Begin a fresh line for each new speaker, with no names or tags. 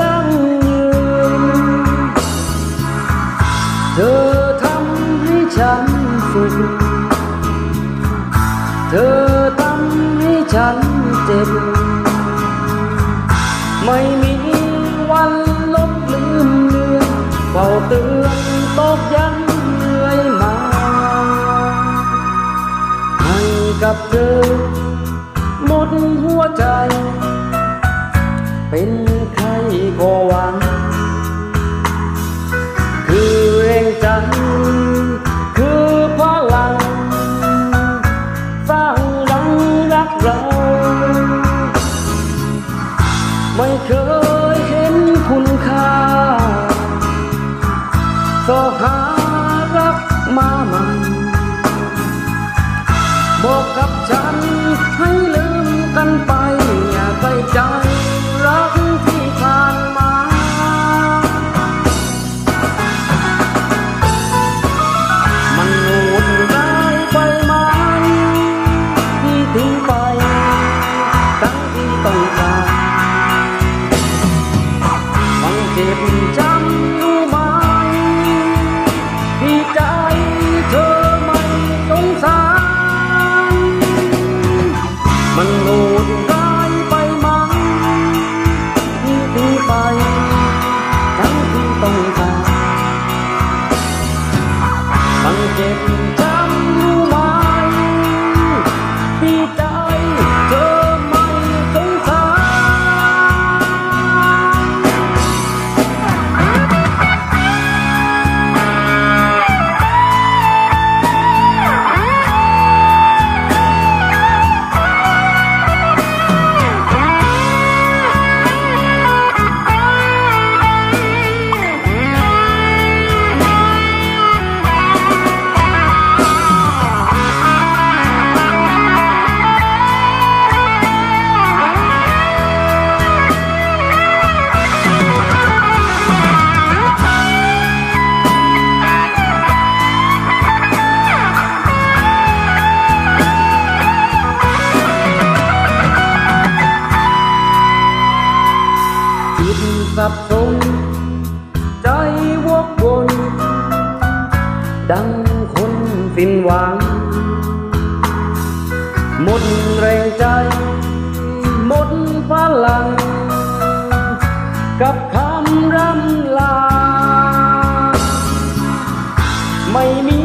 ยั่งยืน เธอทำให้ฉันสุข เธอทำให้ฉันเจ็บ ไม่มีวันลบลืมเลือนเฝ้าเตือนตอกย้ำเรื่อยมา ให้กับเธอ หมดหัวใจ เป็น บ่หวัง คือแรงใจคือพลังสร้างดังรักเราไม่เคยเห็นคุณค่าสอหารักมาใหม่บอกกับฉันให้ลืมกันไปอย่าใส่ใจ เจ็บจำรู้ไหมที่ใจเธอไม่สงสาร มันโหดร้ายไปไหมที่ทิ้งไปทั้งที่ต้องการมันเจ็บจ จิดสับสนใจวกวนดังคนสิ้นหวัง หมดแรงใจ หมดพลัง กับคำร่ำลา ไม่มี